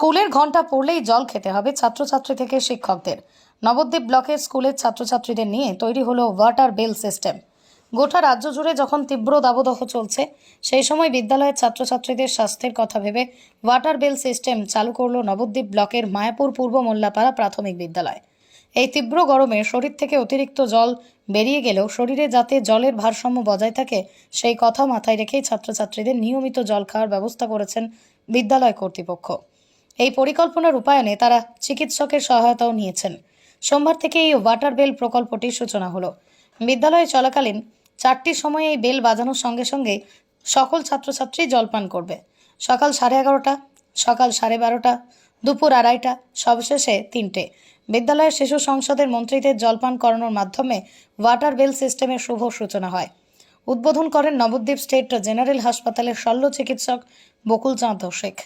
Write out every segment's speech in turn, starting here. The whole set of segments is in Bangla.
স্কুলের ঘণ্টা পড়লেই জল খেতে হবে ছাত্রছাত্রী থেকে শিক্ষকদের। নবদ্বীপ ব্লকের স্কুলের ছাত্রছাত্রীদের নিয়ে তৈরি হলো ওয়াটার বেল সিস্টেম। গোটা রাজ্য জুড়ে যখন তীব্র দাবদাহ চলছে, সেই সময় বিদ্যালয়ের ছাত্রছাত্রীদের স্বাস্থ্যের কথা ভেবে ওয়াটার বেল সিস্টেম চালু করল নবদ্বীপ ব্লকের মায়াপুর পূর্ব মোল্লাপাড়া প্রাথমিক বিদ্যালয়। এই তীব্র গরমে শরীর থেকে অতিরিক্ত জল বেরিয়ে গেলেও শরীরে যাতে জলের ভারসাম্য বজায় থাকে, সেই কথা মাথায় রেখেই ছাত্রছাত্রীদের নিয়মিত জল খাওয়ার ব্যবস্থা করেছেন বিদ্যালয় কর্তৃপক্ষ। এই পরিকল্পনা রূপায়ণে তারা চিকিৎসকের সহায়তাও নিয়েছেন। সোমবার থেকে এই ওয়াটার বেল প্রকল্পটির সূচনা হলো। বিদ্যালয়ে চলাকালীন চারটি সময়ে এই বেল বাজানোর সঙ্গে সঙ্গে সকল ছাত্রছাত্রী জলপান করবে। সকাল সাড়ে এগারোটা, সকাল সাড়ে বারোটা, দুপুর আড়াইটা, সবশেষে তিনটে। বিদ্যালয়ের শিশু সংসদের মন্ত্রীদের জলপান করানোর মাধ্যমে ওয়াটার বেল সিস্টেমের শুভ সূচনা হয়। উদ্বোধন করেন নবদ্বীপ স্টেট জেনারেল হাসপাতালের শল্য চিকিৎসক বকুল চাঁদ শেখ।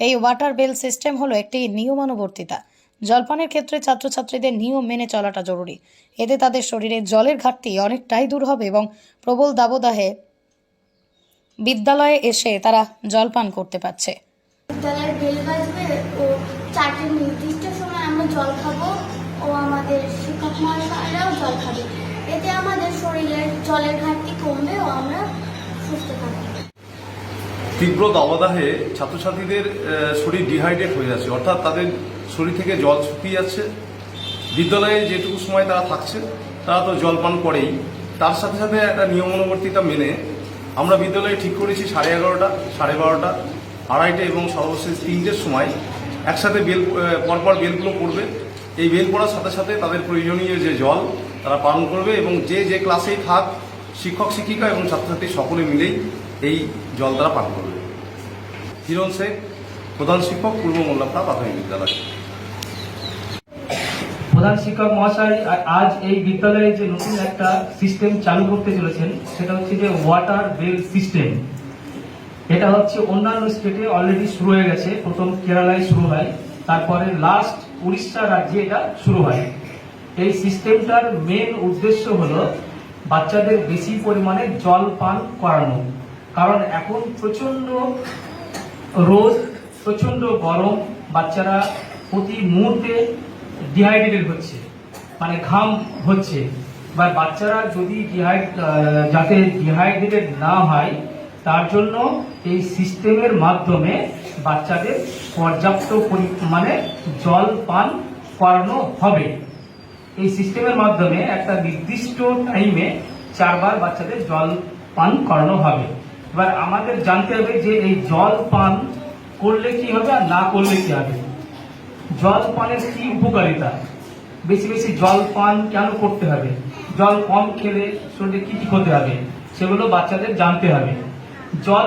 এই ওয়াটার বেল সিস্টেম হলো একটি নিয়মানুবর্তিতা। জলপানের ক্ষেত্রে ছাত্রছাত্রীদের নিয়ম মেনে চলাটা জরুরি। এতে তাদের শরীরে জলের ঘাটতি অনেকটাই দূর হবে এবং প্রবল দাবদাহে বিদ্যালয়ে এসে তারা জলপান করতে পারছে। বিদ্যালয়ের বেল বাজবে ও নির্দিষ্ট সময় আমরা জল খাব ও আমাদের শিক্ষক মহাশয়রাও জল খাবে। এতে আমাদের শরীরের জলের ঘাটতি কমবে ও আমরা সুস্থ থাকব তীব্র দাবদাহে ছাত্রছাত্রীদের শরীর ডিহাইড্রেট হয়ে যাচ্ছে। অর্থাৎ তাদের শরীর থেকে জল শুকিয়ে যাচ্ছে। বিদ্যালয়ে যেটুকু সময় তারা থাকছে, তারা তো জল পান করেই। তার সাথে সাথে একটা নিয়মানুবর্তিতা মেনে আমরা বিদ্যালয়ে ঠিক করেছি সাড়ে এগারোটা, সাড়ে বারোটা, আড়াইটে এবং সর্বশেষ তিনটের সময় একসাথে বেল পরপর বেলগুলো পড়বে। এই বেল পড়ার সাথে সাথে তাদের প্রয়োজনীয় যে জল তারা পালন করবে এবং যে যে ক্লাসেই থাক শিক্ষক, শিক্ষিকা এবং ছাত্রছাত্রী সকলে মিলেই এই জল তারা পান করবে। হিরণ শেখ, প্রধান শিক্ষক, পূর্ব মোল্লাপাড়া প্রাথমিক বিদ্যালয়। প্রধান শিক্ষক মহাশয়, আজ এই বিদ্যালয়ে যে নতুন একটা সিস্টেম চালু করতে চলেছেন, সেটা হচ্ছে যে ওয়াটার বেল সিস্টেম এটা হচ্ছে অন্যান্য স্টেটে অলরেডি শুরু হয়ে গেছে। প্রথম কেরালায় শুরু হয়, তারপরে লাস্ট উড়িষ্যা রাজ্যে এটা শুরু হয়। এই সিস্টেমটার মেন উদ্দেশ্য হলো বাচ্চাদের বেশি পরিমাণে জল পান করানো। কারণ এখন প্রচণ্ড রোদ প্রচণ্ড গরম, বাচ্চারা প্রতি মুহূর্তে ডিহাইড্রেটেড হচ্ছে মানে ঘাম হচ্ছে। বা বাচ্চারা যদি ডিহাইড যাতে ডিহাইড্রেটেড না হয়, তার জন্য এই সিস্টেমের মাধ্যমে বাচ্চাদের পর্যাপ্ত পরিমাণে জল পান করানো হবে। এই সিস্টেমের মাধ্যমে একটা নির্দিষ্ট টাইমে চারবার বাচ্চাদের জল পান করানো হবে। এবার আমাদের জানতে হবে যে এই জল পান করলে কি হবে আর না করলে কি হবে। জল পানের কি উপকারিতা? বেশি বেশি জল পান কেন করতে হবে? জল কম খেলে শরীরে কি কি হতে হবে? সেগুলো বাচ্চাদের জানতে হবে। জল